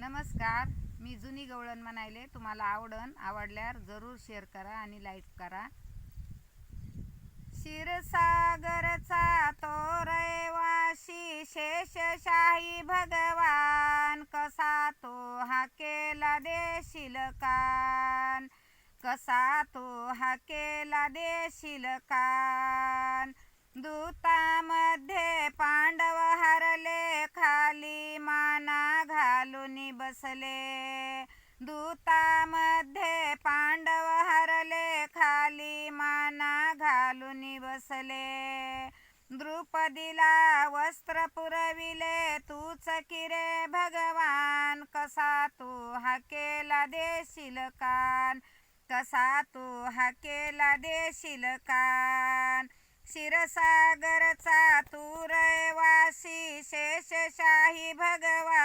नमस्कार. मी जुनी गवळण म्हणायले. तुम्हाला आवडन आवडल्यावर जरूर शेअर करा आणि लाईक करा. क्षीरसागरचा तो रहिवाशी शेषशाही भगवान कसा तो हा केला देशील कान? कसा तो हा केला देशील कान? दूतामध्ये घालून बसले. दूतामध्ये पांडव हरले खाली माना घालून बसले. द्रुपदीला वस्त्र पुरविले तूच किरे भगवान? कसा तू हा केला देशील कान? कसा तू हा केला देशील कान? क्षीरसागरचा तू रहिवासी शेषशाही भगवान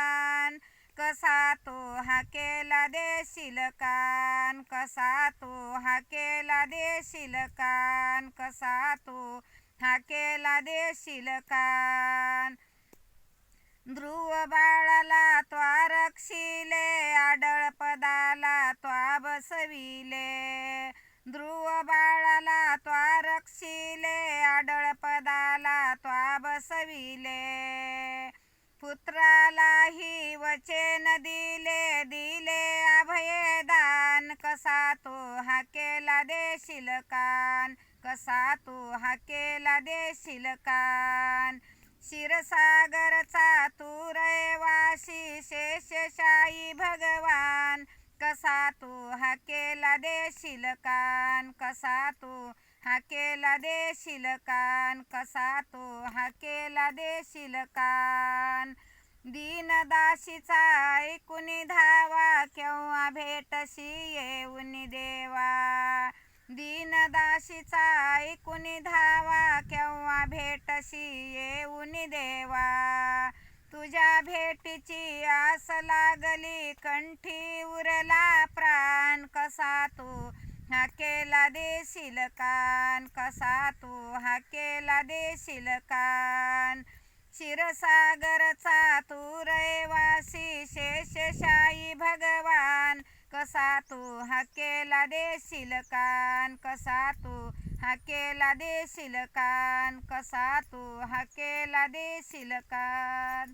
कसा तो हा केला देशील कान? कसा तो हा केला देशील कान? कसा तो हा केला देशील कान? ध्रुव बाळाला त्वारक्षिले आडळ पदाला त्वा बसविले ध्रुव बाळाला त्वारक्षिले आडळ पदाला त्वा बसविले कसा तो हा केला देशील कान? कसा तो हा केला देशील कान? क्षीरसागरचा तू रहिवासी शेषशाही भगवान. कसा तू हा केला देशील कान? कसा तू हा केला देशील कान? कसा तू हा केला देशील कान? दीनदाशीचा ऐकुनी धावा केव्हा भेटशी येऊन देवा. दीनदाशीचा ऐकुनी धावा केव्हा भेटशी येऊन देवा. तुझ्या भेटीची आस लागली कंठी उरला प्राण कसा तू हा केला देशील कान कसा तू हा केला देशील कान? क्षीरसागरचा तू रहिवासी शेषशाही भगवान कसा तू हा केला देशील कान? कसा तू हा केला देशील कान? कसा तू हा केला देशील कान?